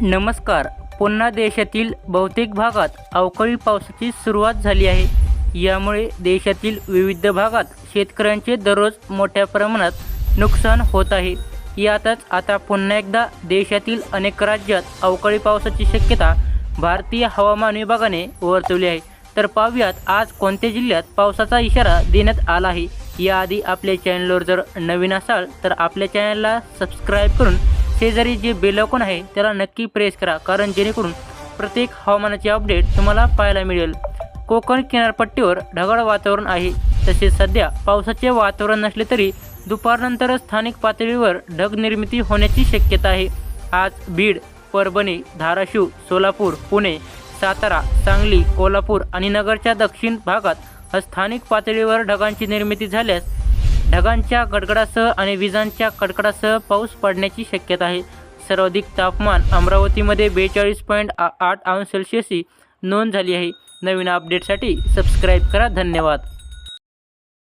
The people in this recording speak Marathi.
नमस्कार. पुन्हा देशातील बहुतेक भागात अवकाळी पावसाची सुरुवात झाली आहे. यामुळे देशातील विविध भागात शेतकऱ्यांचे दररोज मोठ्या प्रमाणात नुकसान होत आहे. यातच आता पुन्हा एकदा देशातील अनेक राज्यात अवकाळी पावसाची शक्यता भारतीय हवामान विभागाने वर्तवली आहे. तर पाहूयात आज कोणत्या जिल्ह्यात पावसाचा इशारा देण्यात आला आहे. याआधी आपल्या चॅनलवर जर नवीन असाल तर आपल्या चॅनलला सबस्क्राईब करून शेजारी जे बेलॉकॉन आहे त्याला नक्की प्रेस करा. कारण जेणेकरून प्रत्येक हवामानाचे अपडेट तुम्हाला पाहायला मिळेल. कोकण किनारपट्टीवर ढगाळ वातावरण आहे. तसेच सध्या पावसाचे वातावरण नसले तरी दुपारनंतर स्थानिक पातळीवर ढग निर्मिती होण्याची शक्यता आहे. आज बीड परभणी धाराशिव सोलापूर पुणे सातारा सांगली कोल्हापूर आणि नगरच्या दक्षिण भागात स्थानिक पातळीवर ढगांची निर्मिती झाल्यास ढगांच्या गडगडासह आणि विजांच्या कडकडासह पाऊस पडण्याची शक्यता आहे. सर्वाधिक तापमान अमरावतीमध्ये बेचाळीस पॉईंट आठ अंश सेल्सिअसची नोंद झाली आहे. नवीन अपडेटसाठी सबस्क्राईब करा. धन्यवाद.